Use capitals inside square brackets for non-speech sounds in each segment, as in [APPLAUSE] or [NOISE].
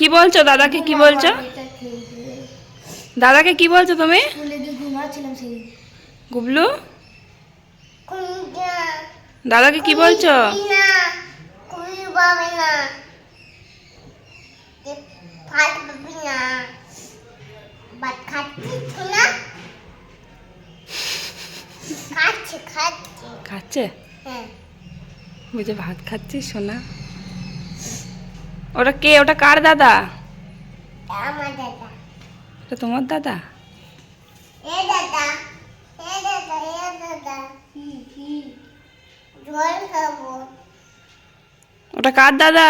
কি বলছো? দাদাকে কি বলছো? দাদাকে কি বলছো তুমি? গুবলু? দাদাকে কি বলছো? খাচ্ছে খাচ্ছে। খাচ্ছে? হ্যাঁ। বুঝে ভাত খাচ্ছিস সোনা? ওটা কে? ওটা কার দাদা? আমার দাদা। ওটা তোমার দাদা? এ দাদা এ দাদা এ দাদা। জল খাব। ওটা কার দাদা?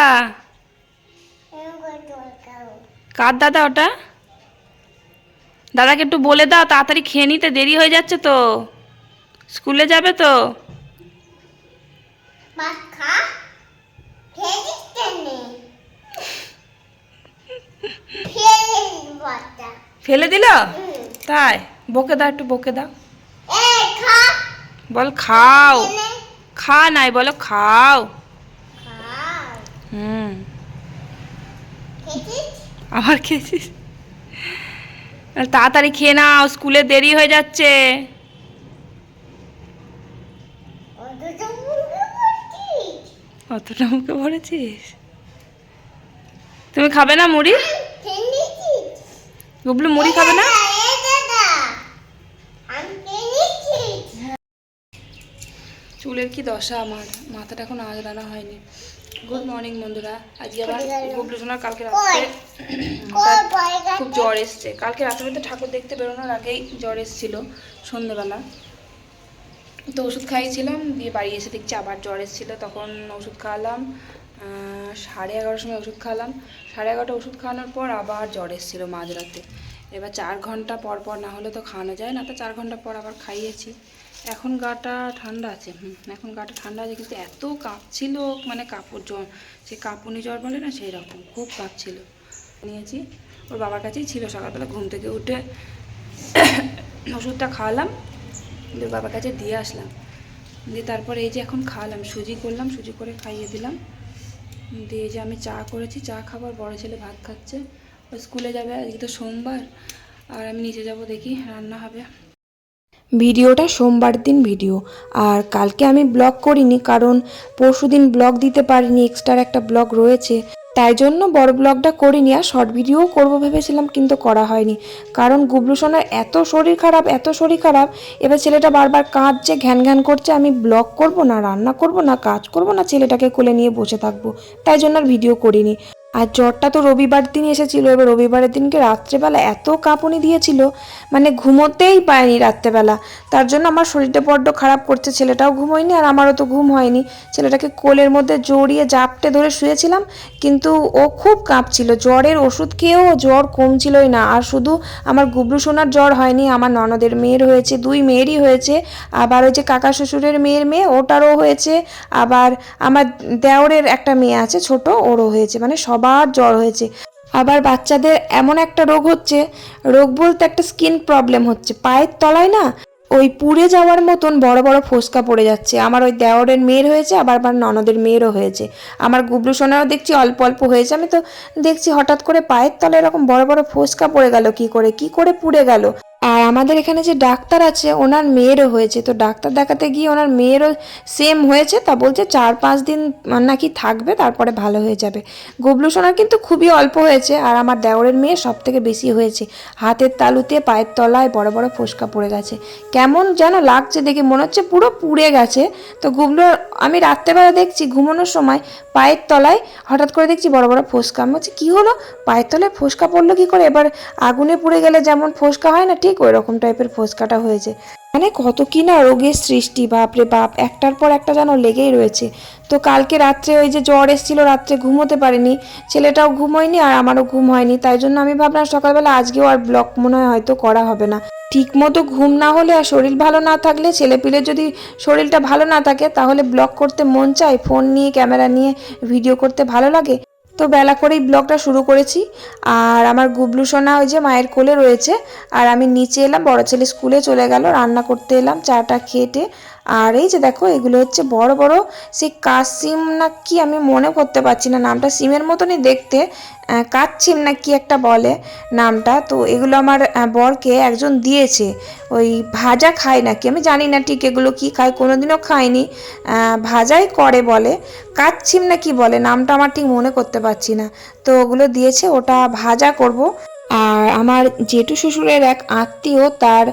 কার দাদা ওটা? দাদাকে একটু বলে দাও তাড়াতাড়ি খেয়ে নিতে দেরি হয়ে যাচ্ছে তো। স্কুলে যাবে তো। খা খেয়েছিস কেন খেয়ে নিস ভাতটা ফেলে দিল? তাই বকে দাও একটু বকে দাও। বল খাও। খা নাই বলো খাও। হুম। আবার খেয়েছিস? তাড়াতাড়ি খেয়ে নাও স্কুলে দেরি হয়ে যাচ্ছে। অতটা মুখে ভরেছিস তুমি খাবে না মুড়ি? গুবলু মুড়ি খাবে না? চুলের কি দশা আমার? মাথাটা এখন আজরানো হয়নি। গুড মর্নিং বন্ধুরা। আজকে আবার। গুবলু সোনার কালকে রাত্রে খুব জ্বর এসছে। কালকে রাত্রে তো ঠাকুর দেখতে বেরোনোর আগেই জ্বর এসেছিল সন্ধেবেলা। তো ওষুধ খাইয়েছিলাম দিয়ে বাড়ি এসে দেখছি আবার জ্বর এসেছিল। তখন ওষুধ খাওয়ালাম। সাড়ে এগারোটার সময় ওষুধ খাওয়ালাম। সাড়ে এগারোটা ওষুধ খাওয়ানোর পর আবার জ্বর এসেছিল মাঝরাতে। এবার চার ঘণ্টা পর পর না হলে তো খাওয়ানো যায় না, তো চার ঘণ্টা পর আবার খাইয়েছি। এখন গাটা ঠান্ডা আছে, হুম, এখন গাটা ঠান্ডা আছে, কিন্তু এত কাঁপছিল মানে কাপড় জ্বর, সে কাঁপুনি জ্বর বলে না সেই রকম, খুব কাঁপছিল। নিয়েছি, ওর বাবার কাছেই ছিল, সকালবেলা ঘুম থেকে উঠে ওষুধটা খাওয়ালাম ওর বাবার কাছে দিয়ে আসলাম। দিয়ে তারপরে এই যে এখন খাওয়ালাম, সুজি করলাম, সুজি করে খাইয়ে দিলাম। দিয়ে যে আমি চা করেছি, চা খাবার বড় ছেলে ভাত খাচ্ছে। স্কুলে যাবে, আজকে তো সোমবার। আর আমি নিচে যাব দেখি, রান্না হবে। ভিডিওটা সোমবার দিন ভিডিও। আর কালকে আমি ব্লগ করিনি, কারণ পরশু দিন ব্লগ দিতে পারিনি, এক্সট্রা একটা ব্লগ রয়েছে। তাই জন্য বড় ব্লগটা করিনি আর শর্ট ভিডিও করব ভেবেছিলাম, কিন্তু করা হয়নি। কারণ গুবলু সোনার এত শরীর খারাপ, এত শরীর খারাপ, এবার ছেলেটা বারবার কাঁদছে, ঘ্যান ঘ্যান করছে, আমি ব্লগ করব না, রান্না করব না, কাজ করব না, ছেলেটাকে কোলে নিয়ে বসে থাকব। তাই জন্য আর ভিডিও করিনি। আর জ্বরটা তো রবিবার দিন এসেছিল, এবার রবিবারের দিনকে রাত্রেবেলা এত কাঁপুনি দিয়েছিল মানে ঘুমোতেই পায়নি রাত্রেবেলা। তার জন্য আমার শরীরটা বড্ড খারাপ করছে, ছেলেটাও ঘুমোয়নি আর আমারও তো ঘুম হয়নি। ছেলেটাকে কোলের মধ্যে জড়িয়ে জাপটে ধরে শুয়েছিলাম, কিন্তু ও খুব কাঁপছিল। জ্বরের ওষুধ খেয়েও জ্বর কমছিলই না, আর শুধু আমার গুবলু সোনার জ্বর হয়নি, আমার ননদের মেয়ের হয়েছে, দুই মেয়েরই হয়েছে, আবার ওই যে কাকা শ্বশুরের মেয়ের মেয়ে, ওটারও হয়েছে, আবার আমার দেওরের একটা মেয়ে আছে ছোট, ওরও হয়েছে মানে সবার জ্বর হয়েছে। আবার বাচ্চাদের এমন একটা রোগ হচ্ছে, রোগ বলতে একটা স্কিন প্রবলেম হচ্ছে। পায়ের তলায় না ওই পুড়ে যাওয়ার মতন বড় বড় ফোসকা পড়ে যাচ্ছে। আমার ওই দেওরের মেয়ের হয়েছে, আবার আমার ননদের মেয়েরও হয়েছে। আমার গুবলু সোনারও দেখছি অল্প অল্প হয়েছে। আমি তো দেখছি হঠাৎ করে পায়ের তলায় এরকম বড় বড় ফোসকা পড়ে গেল, কি করে? কি করে পুড়ে গেল? আমাদের এখানে যে ডাক্তার আছে, ওনার মেয়েরও হয়েছে। তো ডাক্তার দেখাতে গিয়ে ওনার মেয়েরও সেম হয়েছে, তা বলছে চার পাঁচ দিন নাকি থাকবে, তারপরে ভালো হয়ে যাবে। গুবলু সোনার কিন্তু খুবই অল্প হয়েছে, আর আমার দেওরের মেয়ে সব থেকে বেশি হয়েছে। হাতের তালুতে, পায়ের তলায় বড় বড় ফোসকা পড়ে গেছে। কেমন যেন লাগছে দেখে মনে হচ্ছে পুরো পুড়ে গেছে। তো গুবলু, আমি রাত্রেবেলা দেখছি ঘুমানোর সময় পায়ের তলায় হঠাৎ করে দেখছি বড় বড় ফোসকা। আমি বলছি, কী হলো? পায়ের তলায় ফোসকা পড়ল কী করে? এবার আগুনে পুড়ে গেলে যেমন ফোসকা হয় না, ঠিক ওই রকম টাইপের ফোসকাটা হয়েছে। মানে কত কি না রোগের সৃষ্টি, বাপরে বাপ, একটার পর একটা যেন লেগেই রয়েছে। তো কালকে রাত্রে ওই যে জ্বর এসেছিল, রাত্রে ঘুমোতে পারিনি, ছেলেটাও ঘুম হয়নি আর আমারও ঘুম হয়নি, তাই জন্য আমি ভাবলাম সকালবেলা আজকেও আর ব্লগ মনে হয় হয়তো করা হবে না। ঠিক মতো ঘুম না হলে আর শরীর ভালো না থাকলে ছেলেপিলের যদি শরীরটা ভালো না থাকে, তাহলে ব্লগ করতে মন চায় ফোন নিয়ে ক্যামেরা নিয়ে ভিডিও করতে ভালো লাগে? তো বেলা করেই ব্লগটা শুরু করেছি। আর আমার গুবলু সোনা ওই যে মায়ের কোলে রয়েছে। আর আমি নিচে এলাম, বড় ছেলে স্কুলে চলে গেল, রান্না করতে এলাম, চাটা খেটে আর এই যে দেখো এগুলো হচ্ছে বড় বড় সেই কাশিম না কি আমি মনে করতে পারছি না নামটা সিমের মতনই দেখতে কাচ্ছিম না কি একটা বলে নামটা। তো এগুলো আমার বরকে একজন দিয়েছে ওই ভাজা খায় নাকি আমি জানি না ঠিক এগুলো কি খায় কোনোদিনও আহ, ভাজাই করে বলে কাচ্ছিম না কি বলে নামটা আমার ঠিক মনে করতে পারছি না। তো ওগুলো দিয়েছে ওটা ভাজা করব। আর আমার জেঠু শ্বশুরের এক আত্মীয় তার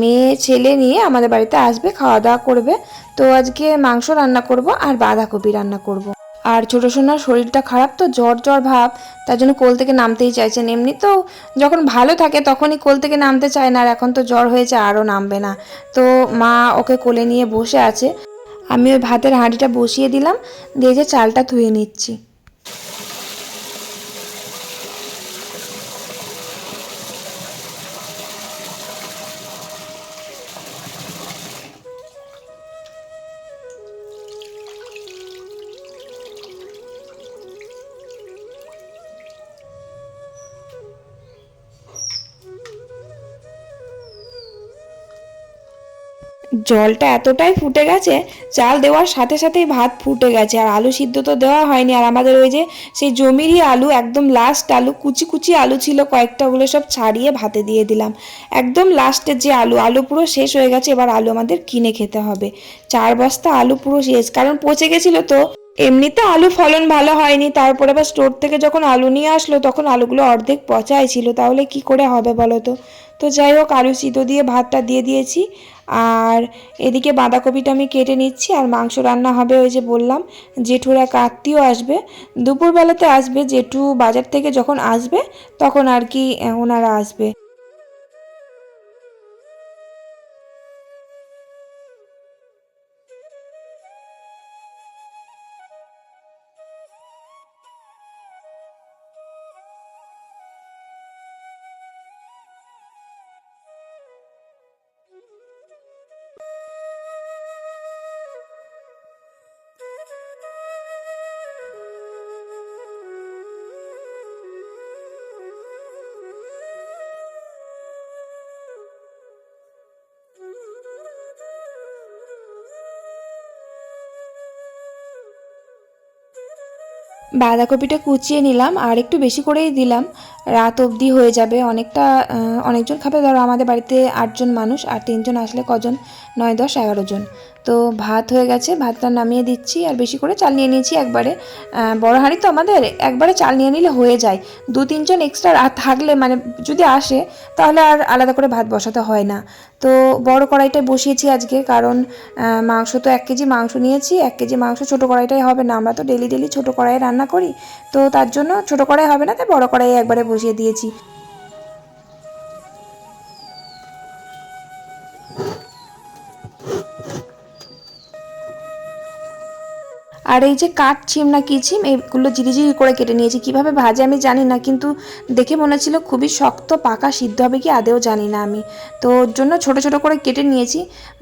মেয়ে, ছেলে নিয়ে আমাদের বাড়িতে আসবে খাওয়া দাওয়া করবে। তো আজকে মাংস রান্না করব আর বাঁধাকপি রান্না করব। আর ছোটো সোনার শরীরটা খারাপ তো, জ্বর জ্বর ভাব, তার জন্য কোল থেকে নামতেই চাইছেন। এমনি তো যখন ভালো থাকে তখনই কোল থেকে নামতে চায় না, আর এখন তো জ্বর হয়েছে, আরও নামবে না। তো মা ওকে কোলে নিয়ে বসে আছে। আমি ওই ভাতের হাঁড়িটা বসিয়ে দিলাম, দিয়ে যে চালটা ধুয়ে নিচ্ছি। জলটা এতটাই ফুটে গেছে, চাল দেওয়ার সাথে সাথেই ভাত ফুটে গেছে, আর আলু সিদ্ধ তো দেওয়া হয়নি। আর আমাদের ওই যে সেই জমিরই আলু, একদম লাস্ট আলু, কুচি কুচি আলু ছিল, কয়েকটা ওগুলো সব ছাড়িয়ে ভাতে দিয়ে দিলাম। একদম লাস্টের যে আলু আলু পুরো শেষ হয়ে গেছে, এবার আলু আমাদের কিনে খেতে হবে। চার বস্তা আলু পুরো শেষ, কারণ পচে গেছিল তো। এমনিতে আলু ফলন ভালো হয়নি, তারপরে আবার স্টোর থেকে যখন আলু নিয়ে আসলো, তখন আলুগুলো অর্ধেক পচাই ছিল, তাহলে কি করে হবে বলো তো? তো যাই হোক, আলু সিদ্ধ দিয়ে ভাতটা দিয়ে দিয়েছি, আর এদিকে বাঁধাকপিটা আমি কেটে নিচ্ছি, আর মাংস রান্না হবে ওই যে বললাম, জেঠুর এক আত্মীয় আসবে, দুপুরবেলাতে আসবে, জেঠু বাজার থেকে যখন আসবে, তখন আর কি ওনারা আসবে। বাঁধাকপিটা কুচিয়ে নিলাম আর একটু বেশি করেই দিলাম। রাত অবধি হয়ে যাবে। অনেকটা অনেকজন খাবে। ধরো আমাদের বাড়িতে আটজন মানুষ আর তিনজন আসলে কজন? নয়, দশ, এগারো জন। তো ভাত হয়ে গেছে। ভাতটা নামিয়ে দিচ্ছি আর বেশি করে চাল নিয়ে নিয়েছি একবারে। বড় হাঁড়ি তো আমাদের। একবারে চাল নিয়ে নিলে হয়ে যায়। দু, তিনজন এক্সট্রা থাকলে মানে যদি আসে, তাহলে আর আলাদা করে ভাত বসাতে হয় না। তো বড় কড়াইটায় বসিয়েছি আজকে। কারণ মাংস তো এক কেজি মাংস নিয়েছি। এক কেজি মাংস ছোটো কড়াইটাই হবে না। আমরা তো ডেলি ডেলি ছোটো কড়াইয়ে রান্না করি। তো তার জন্য ছোটো কড়াই হবে না, তাই বড় কড়াইয়ে একবারে বসিয়ে দিয়েছি। আর এই যে কাঠ ছিম না কি ছিম এইগুলো ঝিরিঝিরি করে কেটে নিয়েছি। কীভাবে ভাজে আমি জানি না, কিন্তু দেখে মনে ছিল খুবই শক্ত, পাকা, সিদ্ধ হবে কি আদেও জানি না আমি। তো ওর জন্য ছোট ছোট করে কেটে নিয়েছি।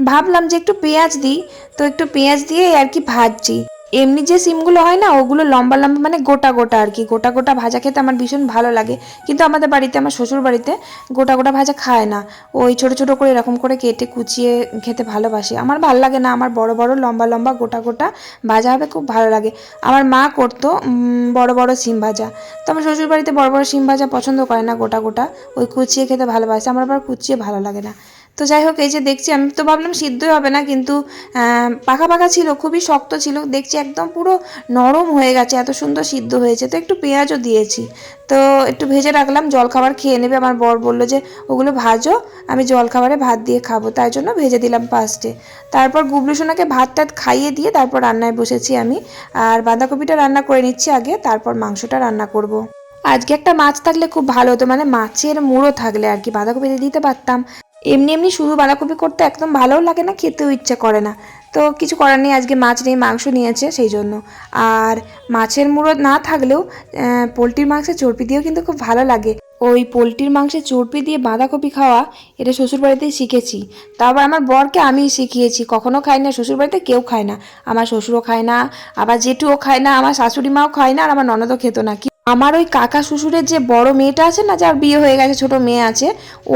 ভাবলাম যে একটু পেঁয়াজ দিই, তো একটু পেঁয়াজ দিয়ে আর কি ভাজছি। এমনি যে সিমগুলো হয় না, ওগুলো লম্বা লম্বা মানে গোটা গোটা আর কি। গোটা গোটা ভাজা খেতে আমার ভীষণ ভালো লাগে। কিন্তু আমাদের বাড়িতে, আমার শ্বশুর বাড়িতে গোটা গোটা ভাজা খায় না। ওই ছোট ছোট করে এরকম করে কেটে কুচিয়ে খেতে ভালোবাসে। আমার ভালো লাগে না, আমার বড় বড় লম্বা লম্বা গোটা গোটা ভাজা হবে, খুব ভালো লাগে। আমার মা করতো বড় বড় সিম ভাজা। তো আমার শ্বশুর বাড়িতে বড় বড় সিম ভাজা পছন্দ করে না গোটা গোটা। ওই কুচিয়ে খেতে ভালোবাসে, আমার আবার কুচিয়ে ভালো লাগে না। তো যাই হোক, এই যে দেখছি, আমি তো ভাবলাম সিদ্ধই হবে না, কিন্তু পাকা পাকা ছিল, খুবই শক্ত ছিল, দেখছি একদম পুরো নরম হয়ে গেছে, এত সুন্দর সিদ্ধ হয়েছে। তো একটু পেঁয়াজও দিয়েছি। তো একটু ভেজে রাখলাম জলখাবার খেয়ে নেবে, আমার বর বলল যে, ওগুলো ভাজো, আমি জলখাবারে ভাত দিয়ে খাব। তাই জন্য ভেজে দিলাম ফার্স্টে তারপর গুবলু সোনাকে ভাত টাত খাইয়ে দিয়ে তারপর রান্নায় বসেছি আমি। আর বাঁধাকপিটা রান্না করে নিচ্ছি আগে, তারপর মাংসটা রান্না করব। আজকে একটা মাছ থাকলে খুব ভালো হতো মানে মাছের মুড়ো থাকলে আর কি বাঁধাকপিতে দিতে পারতাম। এমনি এমনি শুধু বাঁধাকপি করতে একদম ভালোও লাগে না, খেতেও ইচ্ছে করে না। তো কিছু করার নেই, আজকে মাছ নেই মাংস নিয়েছে সেই জন্য। আর মাছের মুড়ো না থাকলেও পোলট্রির মাংসের চর্বি দিয়েও কিন্তু খুব ভালো লাগে। ওই পোলট্রির মাংসের চর্বি দিয়ে বাঁধাকপি খাওয়া, এটা শ্বশুরবাড়িতেই শিখেছি। তারপর আমার বরকে আমিই শিখিয়েছি, কখনো খাই না, শ্বশুরবাড়িতে কেউ খায় না। আমার শ্বশুরও খায় না, আবার জেঠুও খায় না, আমার শাশুড়ি মাও খায় না, আর আমার ননদও খেত না। আমার ওই কাকা শ্বশুরের যে বড় মেয়েটা আছে না, যার বিয়ে হয়ে গেছে, ছোট মেয়ে আছে,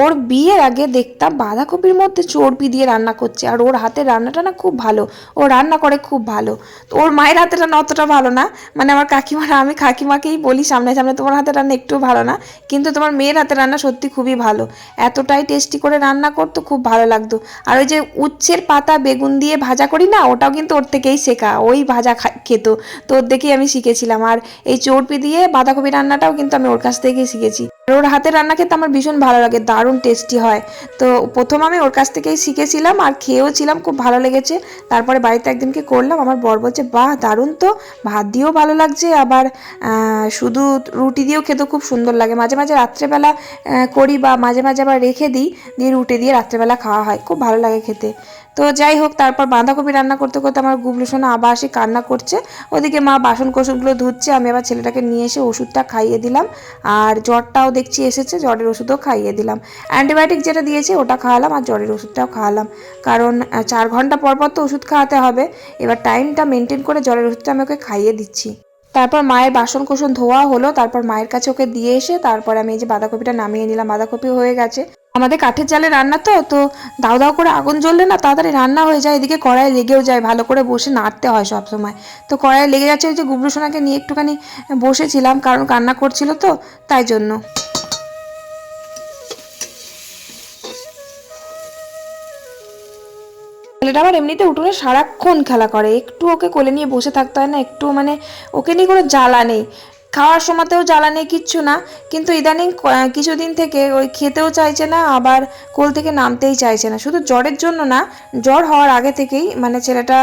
ওর বিয়ের আগে দেখতাম বাঁধাকপির মধ্যে চর্বি দিয়ে রান্না করছে, আর ওর হাতের রান্নাটা না খুব ভালো, ও রান্না করে খুব ভালো। তো ওর মায়ের হাতের রান্না অতটা ভালো না মানে আমার কাকিমারা আমি কাকিমাকেই বলি সামনে সামনে তোমার হাতের রান্না একটু ভালো না, কিন্তু তোমার মেয়ের হাতের রান্না সত্যি খুবই ভালো। এতটাই টেস্টি করে রান্না করতো, খুব ভালো লাগতো। আর ওই যে উচ্ছের পাতা বেগুন দিয়ে ভাজা করি না, ওটাও কিন্তু ওর থেকেই শেখা, ওই ভাজা খেত, তো ওর দেখেই আমি শিখেছিলাম। আর এই চর্বি দিয়ে বাঁধাকপি রান্নাটাও কিন্তু আমি ওর কাছ থেকেই শিখেছি। ওর হাতের রান্না খেতে আমার ভীষণ ভালো লাগে, দারুণ টেস্টি হয়। তো প্রথম আমি ওর কাছ থেকেই শিখেছিলাম আর খেয়েও ছিলাম, খুব ভালো লেগেছে। তারপরে বাড়িতে একদিনকে করলাম, আমার বর বলছে, বাহ, দারুণ তো, ভাত দিয়েও ভালো লাগছে, আবার শুধু রুটি দিয়েও খেতে খুব সুন্দর লাগে। মাঝে মাঝে রাত্রেবেলা করি বা মাঝে মাঝে আবার রেখে দিই, দিয়ে রুটি দিয়ে রাত্রেবেলা খাওয়া হয়, খুব ভালো লাগে খেতে। তো যাই হোক, তারপর বাঁধাকপি রান্না করতে করতে আমার গুবলু সোনা আবার আসি কান্না করছে। ওদিকে মা বাসন কোসনগুলো ধুচ্ছে, আমি আবার ছেলেটাকে নিয়ে এসে ওষুধটা খাইয়ে দিলাম। আর জ্বরটাও দেখছি এসেছে, জ্বরের ওষুধও খাইয়ে দিলাম। অ্যান্টিবায়োটিক যেটা দিয়েছে ওটা খাওয়ালাম আর জ্বরের ওষুধটাও খাওয়ালাম। কারণ চার ঘণ্টা পর পর তো ওষুধ খাওয়াতে হবে। এবার টাইমটা মেনটেন করে জ্বরের ওষুধটা আমি ওকে খাইয়ে দিচ্ছি। তারপর মায়ের বাসন কোসন ধোয়া হলো, তারপর মায়ের কাছে ওকে দিয়ে এসে তারপর আমি এই যে বাঁধাকপিটা নামিয়ে নিলাম। বাঁধাকপি হয়ে গেছে। আমাদের কাঠের জালে রান্না তো তো দাও দাও করে আগুন জ্বললে না তাড়াতাড়ি রান্না হয়ে যায়, এদিকে কড়াই লেগেও যায়, ভালো করে বসে নাড়তে হয় সব সময়। তো কড়াই লেগে যাচ্ছে ওই যে গুবলু সোনাকে নিয়ে একটুখানি বসেছিলাম, কারণ কান্না করছিল তো, তাই জন্য। ছেলেটা আবার এমনিতে উঠোনে সারাক্ষণ খেলা করে, একটু ওকে কোলে নিয়ে বসে থাকতে হয় না, একটু মানে ওকে নিয়ে কোনো জ্বালা নেই। খাওয়ার সময়তেও জ্বালা নেই কিচ্ছু না, কিন্তু ইদানিং কিছুদিন থেকে ওই খেতেও চাইছে না, আবার কোল থেকে নামতেই চাইছে না। শুধু জ্বরের জন্য না, জ্বর হওয়ার আগে থেকেই মানে ছেলেটা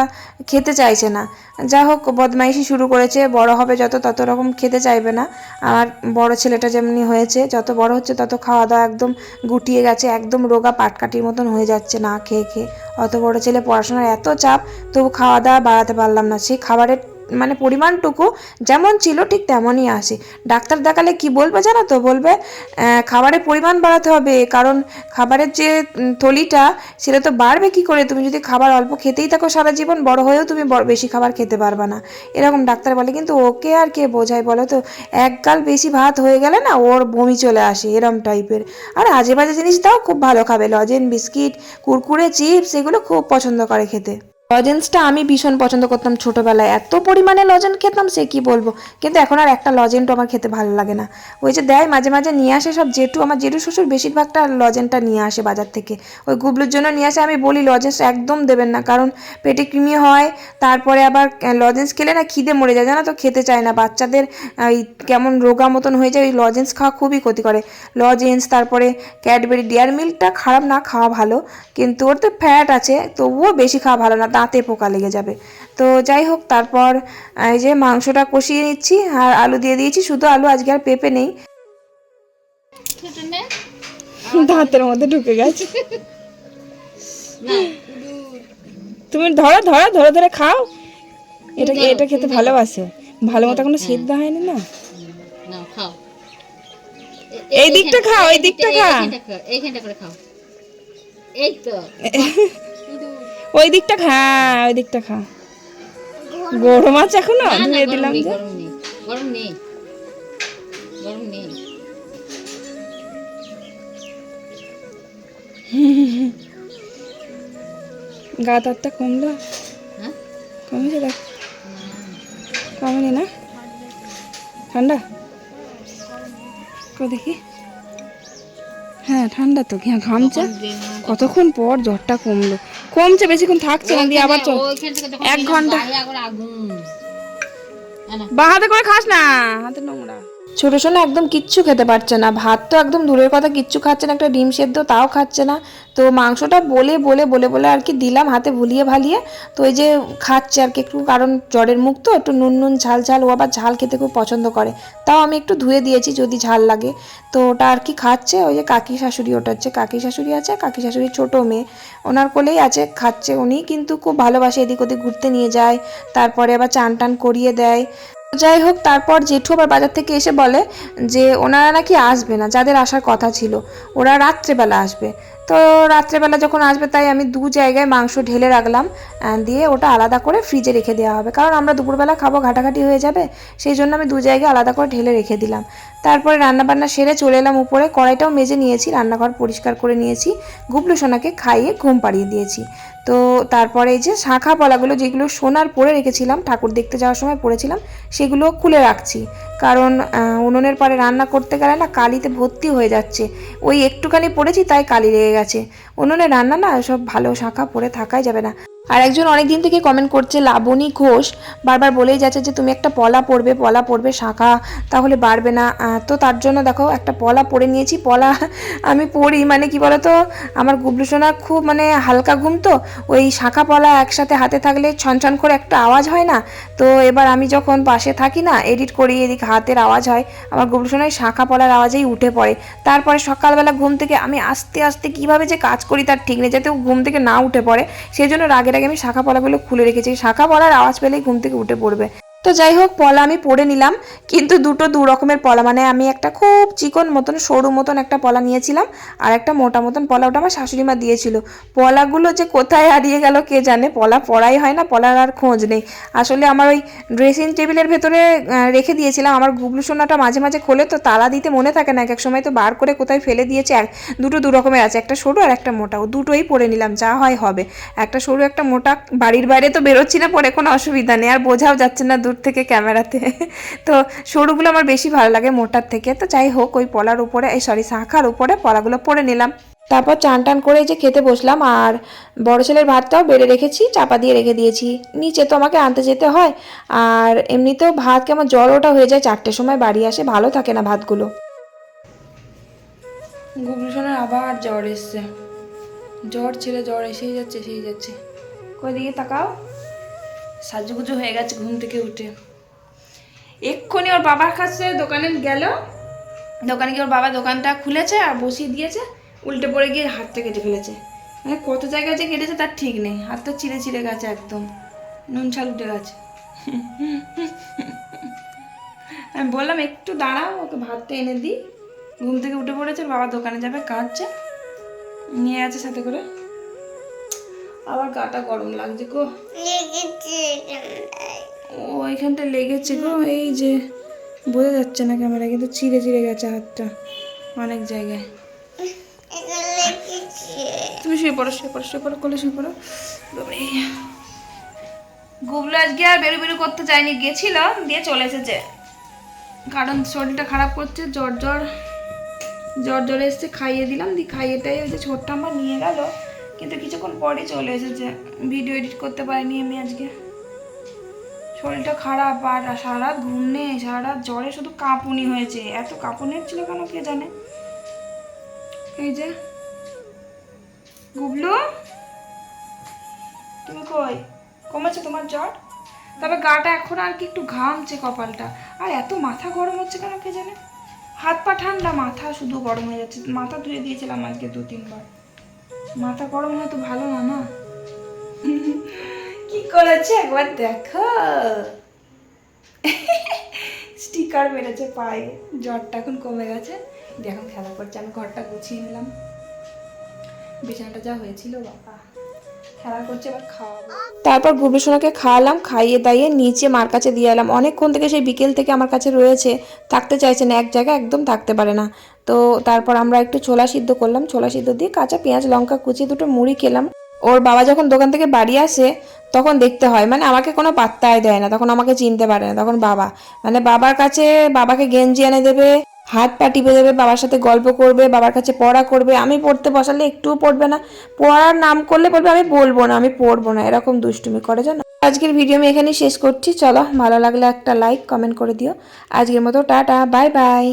খেতে চাইছে না। যা হোক, বদমাইশি শুরু করেছে, বড় হবে যত, তত রকম খেতে চাইবে না। আর বড় ছেলেটা যেমনি হয়েছে, যত বড় হচ্ছে তত খাওয়া দাওয়া একদম গুটিয়ে গেছে, একদম রোগা পাটকাঠির মতন হয়ে যাচ্ছে না, খেয়ে খেয়ে। অত বড় ছেলে পড়াশোনার এত চাপ, তবু খাওয়া দাওয়া বাড়াতে পারলাম না। সেই খাবারের মানে পরিমাণটুকু যেমন ছিল ঠিক তেমনই আসে। ডাক্তার দেখালে কি বলবে জানো তো? বলবে খাবারের পরিমাণ বাড়াতে হবে, কারণ খাবারের যে থলিটা, সেটা তো বাড়বে কি করে? তুমি যদি খাবার অল্প খেতেই থাকো সারা জীবন, বড় হয়েও তুমি বেশি খাবার খেতে পারবে না। এরকম ডাক্তার বলে, কিন্তু ওকে আর কে বোঝায় বলো তো? এক গাল বেশি ভাত হয়ে গেলে না ওর বমি চলে আসে, এরম টাইপের। আর আজে বাজে জিনিস দাও খুব ভালো খাবে। লজেন বিস্কিট, কুরকুরে, চিপস, এগুলো খুব পছন্দ করে খেতে। লজেন্সটা আমি ভীষণ পছন্দ করতাম ছোটোবেলায়। এত পরিমাণে লজেন খেতাম, সে কি বলব? কিন্তু এখন আর একটা লজেনটা আমার খেতে ভালো লাগে না। ওই যে দেয়, মাঝে মাঝে নিয়ে আসে সব জেঠু, আমার জেঠু শ্বশুর বেশিরভাগটা লজেনটা নিয়ে আসে বাজার থেকে। ওই গুবলুর জন্য নিয়ে আসে, আমি বলি লজেন্স একদম দেবেন না, কারণ পেটে কৃমি হয়, তারপরে আবার লজেন্স খেলে না খিদে মরে যায়, জানো তো, খেতে চায় না। বাচ্চাদের এই কেমন রোগা মতন হয়ে যায়, ওই লজেন্স খাওয়া খুবই ক্ষতি করে। লজেন্স তারপরে ক্যাডবেরি ডিয়ার মিল্কটা খারাপ না, খাওয়া ভালো, কিন্তু ওর তো ফ্যাট আছে, তবুও বেশি খাওয়া ভালো না। দাঁতে পোকা লেগে যাবে। তো যাই হোক তারপর এই যে মাংসটা কষিয়ে নিচ্ছি আর আলু দিয়ে দিয়েছি। শুধু আলু আজকে আর পেঁপে নেই। [LAUGHS] দাঁতের মধ্যে ঢুকে গেছে। তুমি ধরো ধরো ধরে ধরে খাও। এটা এটা খেতে ভালোবাসো। ভালো মতো কোনো সিদ্ধ হয়নি না? এই দিকটা খাও এই দিকটা খাও, এইখানটা করে খাও। এই তো। [LAUGHS] ওই দিকটা খা ওই দিকটা খা। গরম আছে এখনও? ধুয়ে দিলাম গরম নেই গরম নেই গরম নেই। গা তারটা কমলো? হ্যাঁ? কমেছে দেখ। কমেনি না? ঠান্ডা? কো দেখি? হ্যাঁ ঠান্ডা তো ঘামছে। কতক্ষণ পর জ্বরটা কমলো? কমছে বেশিক্ষণ থাকছে না দিয়ে আবার চল। এক ঘণ্টা। বা হাতে করে খাস না হাতে নোংরা। ছোট সোনা একদম কিচ্ছু খেতে পারছে না। ভাত তো একদম দূরের কথা, কিচ্ছু খাচ্ছে না, একটা ডিম সেদ্ধ তাও খাচ্ছে না। তো মাংসটা বলে বলে বলে বলে আর কি দিলাম, হাতে ভুলিয়ে ভালিয়ে। তো ওই যে খাচ্ছে আর কি একটু, কারণ জ্বরের মুখ তো, একটু নুন নুন, ঝাল ঝাল, ও আবার ঝাল খেতে খুব পছন্দ করে। তাও আমি একটু ধুয়ে দিয়েছি যদি ঝাল লাগে। তো ওটা আর কি খাচ্ছে, ওই যে কাকি শাশুড়ি, ওটা হচ্ছে কাকি শাশুড়ি আছে, কাকি শাশুড়ির ছোট মেয়ে। ওনার কোলেই আছে, খাচ্ছে উনি, কিন্তু খুব ভালোবাসে এদিক ওদিক ঘুরতে নিয়ে যায়। তারপরে আবার চান টান করিয়ে দেয়। যাই হোক তারপর জেঠু আবার বাজার থেকে এসে বলে যে, ওনারা নাকি আসবে না, যাদের আসার কথা ছিল, ওরা রাত্রেবেলা আসবে। তো রাত্রেবেলা যখন আসবে, তাই আমি দু জায়গায় মাংস ঢেলে রাখলাম দিয়ে ওটা আলাদা করে ফ্রিজে রেখে দেওয়া হবে। কারণ আমরা দুপুরবেলা খাব, ঘাটাঘাটি হয়ে যাবে, সেই জন্য আমি দু জায়গায় আলাদা করে ঢেলে রেখে দিলাম। তারপরে রান্নাবান্না সেরে চলে এলাম উপরে, কড়াইটাও মেজে নিয়েছি, রান্নাঘর পরিষ্কার করে নিয়েছি, গুবলু সোনাকে খাইয়ে ঘুম পাড়িয়ে দিয়েছি। তো তারপরে এই যে শাখা পলাগুলো যেগুলো সোনার পরে রেখেছিলাম, ঠাকুর দেখতে যাওয়ার সময় পড়েছিলাম, সেগুলো খুলে রাখছি। কারণ উনুনের পরে রান্না করতে গেলে না কালিতে ভর্তি হয়ে যাচ্ছে। ওই একটুখানি পড়েছি তাই কালি লেগে গেছে। উনুনে রান্না না সব ভালো শাখা পরে থাকাই যাবে না। আর একজন অনেক দিন থেকে কমেন্ট করছে, লাবণী ঘোষ বারবার বলেই যাচ্ছে যে, তুমি একটা পলা পড়বে পলা পড়বে শাখা, তাহলে বাড়বে না। তো তার জন্য দেখো একটা পলা পরে নিয়েছি, পলা আমি পড়ি মানে কি বলতো, আমার গুবলুসোনা খুব মানে হালকা ঘুম তো, ওই শাখা পলা একসাথে হাতে থাকলে ছনছন করে একটা আওয়াজ হয় না? তো এবার আমি যখন পাশে থাকি না এডিট করি, এদিক হাতের আওয়াজ হয়, আমার গুবলু সোনার শাখা পলার আওয়াজেই উঠে পড়ে। তারপরে সকালবেলা ঘুম থেকে আমি আস্তে আস্তে কীভাবে যে কাজ করি তার ঠিক নেই, যাতে ঘুম থেকে না উঠে পড়ে, সেই জন্য রাগের আগে আমি শাখা পলাগুলো খুলে রেখেছি। শাখা পলার আওয়াজ পেলেই ঘুম থেকে উঠে পড়বে। তো যাই হোক, পলা আমি পরে নিলাম। কিন্তু দুটো দু রকমের পলা মানে আমি একটা খুব চিকন মতন, সরু মতন একটা পলা নিয়েছিলাম, আর একটা মোটা মতন পলা ওটা আমার শাশুড়ি মা দিয়েছিল। পলাগুলো যে কোথায় হারিয়ে গেল কে জানে, পলা পড়াই হয় না, পলার আর খোঁজ নেই। আসলে আমার ওই ড্রেসিং টেবিলের ভেতরে রেখে দিয়েছিলাম। আমার গুবলু সোনাটা মাঝে মাঝে খোলে তো তালা দিতে মনে থাকে না, এক এক সময় তো বার করে কোথায় ফেলে দিয়েছে। এক, দুটো দু রকমের আছে, একটা সরু আর একটা মোটা। ও দুটোই পরে নিলাম, যা হয় হবে। একটা সরু, একটা মোটা, বাড়ির বাইরে তো বেরোচ্ছি না, পরে কোনো অসুবিধা নেই, আর বোঝাও যাচ্ছে না দূর থেকে ক্যামেরাতে। তো সরুগুলো আমার বেশি ভালো লাগে মোটার থেকে। তো যাই হোক ওই পলার উপরে এই সরি শাখার উপরে পলাগুলো পরে নিলাম। তারপর চান টান করে এই যে খেতে বসলাম আর বড় ছেলের ভাতটাও বেড়ে রেখেছি চাপা দিয়ে রেখে দিয়েছি। নিচে তো আমাকে আনতে যেতে হয়। আর এমনিতেও ভাত কেমন জল ওটা হয়ে যায় চারটের সময় বাড়ি আসে ভালো থাকে না ভাতগুলো। গুবলু আবার জ্বর এসছে। জ্বর ছেড়ে জ্বর এসেই যাচ্ছে এসেই যাচ্ছে। কই দিকে তাকাও। সাজুগুজু হয়ে গেছে ঘুম থেকে উঠে। এক্ষুনি ওর বাবার কাছে দোকানে গেল। দোকানে গিয়ে ওর বাবা দোকানটা খুলেছে আর বসিয়ে দিয়েছে, উল্টে পড়ে গিয়ে হাতটা কেটে ফেলেছে। মানে কত জায়গায় যে কেটেছে তার ঠিক নেই, হাতটা চিড়ে চিড়ে গেছে একদম। নুন ছাল উঠে গেছে। আমি বললাম, একটু দাঁড়াও, ওকে ভাতটা এনে দিই। ঘুম থেকে উঠে পড়েছে বাবা দোকানে যাবে, কাঁদছে। নিয়ে আছে সাথে করে। আবার গাটা গরম লাগছে গো। ও ওইখানটা লেগেছে গো এই যে বোঝা যাচ্ছে না ক্যামেরা কিন্তু চিড়ে চিড়ে গেছে হাতটা অনেক জায়গায়। তুমি শুয়ে পড়ো শুয়ে পড়ো শুয়ে পড়ো কোলে শুয়ে পড়ো। গুবলু আজকে আর বেরু বেরু করতে চাইনি গেছিল দিয়ে চলে এসেছে। কারণ শরীরটা খারাপ করছে জ্বর জ্বর জ্বর জ্বর এসছে খাইয়ে দিলাম দিয়ে খাইয়েটাই ওই যে ছোট্ট আমার নিয়ে গেল। কিন্তু কিছুক্ষণ পরে চলে এসেছে। ভিডিও এডিট করতে পারিনি আমি আজকে। শরীরটা খারাপ আর সারা ঘুম নেই, সারা রাত জ্বরে শুধু কাঁপুনি হয়েছে। এত কাঁপুনি হচ্ছিল কেন কে জানে? এই যে, গুবলু, তুমি কই? কমেছে তোমার জ্বর? তবে গাটা এখন আর কি একটু ঘামছে কপালটা। আর এত মাথা গরম হচ্ছে কেন কে জানে? হাত পা ঠান্ডা, মাথা শুধু গরম হয়ে যাচ্ছে। মাথা ধুয়ে দিয়েছিলাম আজকে দু তিনবার মাথা গরম হয়তো ভালো না না? কি করেছে? একবার দেখো। স্টিকার মেরেছে পায়ে। জ্বরটা এখন কমে গেছে। দিয়ে এখন খেলা করছে। আমি ঘরটা গুছিয়ে নিলাম। বিছানাটা যা হয়েছিল বাবা তারপর গুবলু সোনাকে খাওয়ালাম, খাইয়ে দাইয়ে নিচে মার কাছে দিয়ে এলাম। অনেকক্ষণ থেকে সেই বিকেল থেকে আমার কাছে রয়েছে, থাকতে চাইছে না, এক জায়গায় একদম থাকতে পারে না। তো তারপর আমরা একটু ছোলা সিদ্ধ করলাম, ছোলা সিদ্ধ দিয়ে কাঁচা পেঁয়াজ, লঙ্কা কুচি, দুটো মুড়ি খেলাম। ওর বাবা যখন দোকান থেকে বাড়ি আসে, তখন দেখতে হয় মানে আমাকে কোনো পাত্তাই দেয় না, তখন আমাকে চিনতে পারে না, তখন বাবা। মানে বাবার কাছে বাবাকে গেঞ্জি এনে দেবে হাত পা টিপে দেবে, বাবার সাথে গল্প করবে, বাবার কাছে পড়া করবে। আমি পড়তে বসালে একটুও পড়বে না। পড়ার নাম করলে বলবে, আমি বলব না, আমি পড়ব না। এরকম দুষ্টুমি করে জানো? আজকের ভিডিও আমি এখানেই শেষ করছি। চলো, ভালো লাগলে একটা লাইক কমেন্ট করে দিও। আজকের মতো টাটা বাই বাই